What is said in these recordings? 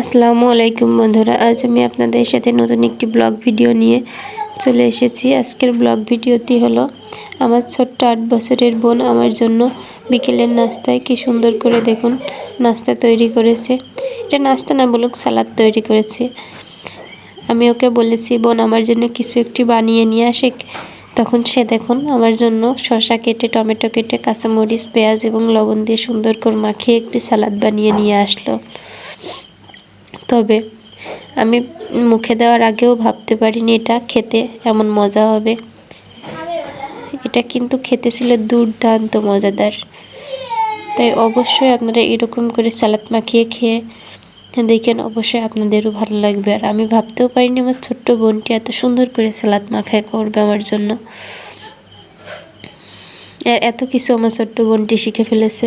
আসসালামু আলাইকুম বন্ধুরা, আজ আমি আপনাদের সাথে নতুন একটি ব্লগ ভিডিও নিয়ে চলে এসেছি। আজকের ব্লগ ভিডিওটি হলো আমার ছোট্ট আট বছরের বোন আমার জন্য বিকেলের নাস্তায় কি সুন্দর করে দেখুন, নাস্তা তৈরি করেছে। এটা নাস্তা না বলুক, সালাদ তৈরি করেছে। আমি ওকে বলেছি, বোন, আমার জন্য কিছু একটি বানিয়ে নিয়ে আসে। তখন সে দেখুন, আমার জন্য শসা কেটে, টমেটো কেটে, কাঁচামরিচ, পেঁয়াজ এবং লবণ দিয়ে সুন্দর করে মাখিয়ে একটি সালাদ বানিয়ে নিয়ে আসলো। তবে আমি মুখে দেওয়ার আগেও ভাবতে পারিনি এটা খেতে এমন মজা হবে। এটা কিন্তু খেতে ছিল দুর্দান্ত মজাদার। তাই অবশ্যই আপনারা এরকম করে সালাদ মাখিয়ে খেয়ে দেখেন, অবশ্যই আপনাদেরও ভালো লাগবে। আর আমি ভাবতেও পারিনি আমার ছোট্ট বোনটি এত সুন্দর করে সালাদ মাখায় করবে আমার জন্য। এত কিছু আমার ছোট্ট বোনটি শিখে ফেলেছে।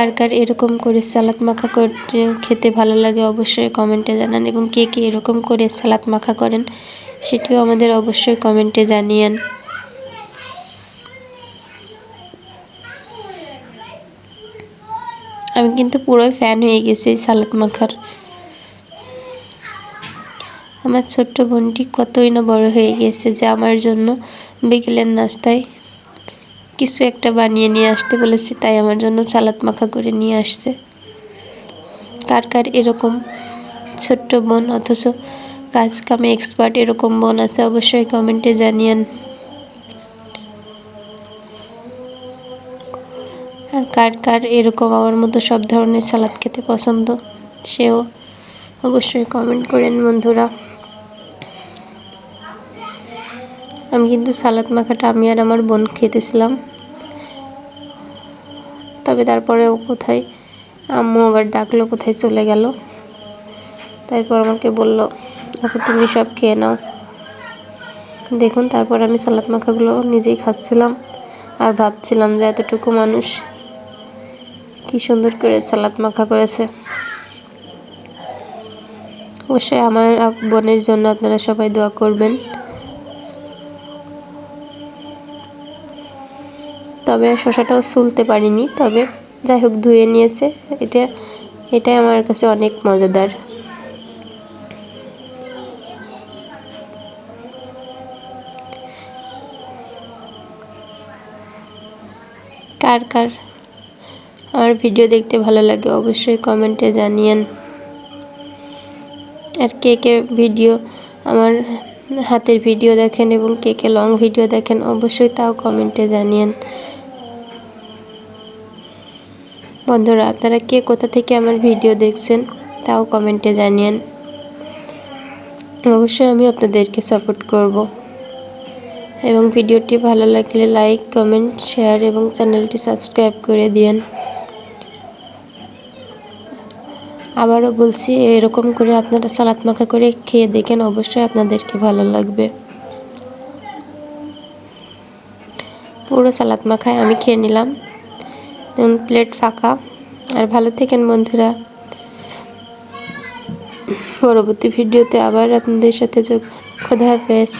কার কার এরকম করে সালাদ মাখা করতে খেতে ভালো লাগে অবশ্যই কমেন্টে জানান। এবং কে কে এরকম করে সালাদ মাখা করেন সেটিও আমাদের অবশ্যই কমেন্টে জানিয়েন। আমি কিন্তু পুরোই ফ্যান হয়ে গেছি সালাদ মাখার। আমার ছোট্ট বোনটি কতই না বড় হয়ে গেছে যে আমার জন্য বিকেলের নাস্তায় কিছু একটা বানিয়ে নিয়ে আসতে বলেছি, তাই আমার জন্য সালাদ মাখা করে নিয়ে আসছে। কার কার এরকম ছোট্ট বোন, অথচ কাজ কামে এক্সপার্ট এরকম বোন আছে, অবশ্যই কমেন্টে জানিয়েন। আর কার কার এরকম আমার মতো সব ধরনের সালাদ খেতে পছন্দ, সেও অবশ্যই কমেন্ট করেন বন্ধুরা। আমি কিন্তু সালাদ মাখাটা আমি আর আমার বোন খেতেছিলাম। তবে তারপরেও কোথায় আম্মু আবার ডাকলো, কোথায় চলে গেল। তারপর আমাকে বলল, আপু, তুমি সব খেয়ে নাও। দেখুন, তারপর আমি সালাদ মাখাগুলো নিজেই খাচ্ছিলাম আর ভাবছিলাম যে এতটুকু মানুষ কি সুন্দর করে সালাদ মাখা করেছে। অবশ্যই আমার বোনের জন্য আপনারা সবাই দোয়া করবেন। শশাটাও সুলতে পারিনি, তবে যাই হোক ধুয়ে নিয়েছে। এটা, এটাই আমার কাছে অনেক মজাদার। কার কার? আমার ভিডিও দেখতে ভালো লাগে অবশ্যই কমেন্টে জানিয়েন। আর কে কে ভিডিও, আমার হাতের ভিডিও দেখেন এবং কে কে লং ভিডিও দেখেন অবশ্যই তাও কমেন্টে জানিয়েন। বন্ধুরা, আপনারা কে কোথা থেকে আমার ভিডিও দেখছেন তাও কমেন্টে জানিয়েন। অবশ্যই আমি আপনাদেরকে সাপোর্ট করব। এবং ভিডিওটি ভালো লাগলে লাইক কমেন্ট শেয়ার এবং চ্যানেলটি সাবস্ক্রাইব করে দিন আবারও বলছি, এরকম করে আপনারা সালাদ মাখা করে খেয়ে দেখেন, অবশ্যই আপনাদেরকে ভালো লাগবে। পুরো সালাদ মাখায় আমি খেয়ে নিলাম। প্লেট ফাঁকা। আর ভালো থেকেন বন্ধুরা। পরবর্তী ভিডিওতে আবার আপনাদের সাথে যোগ খোদা হাফেজ।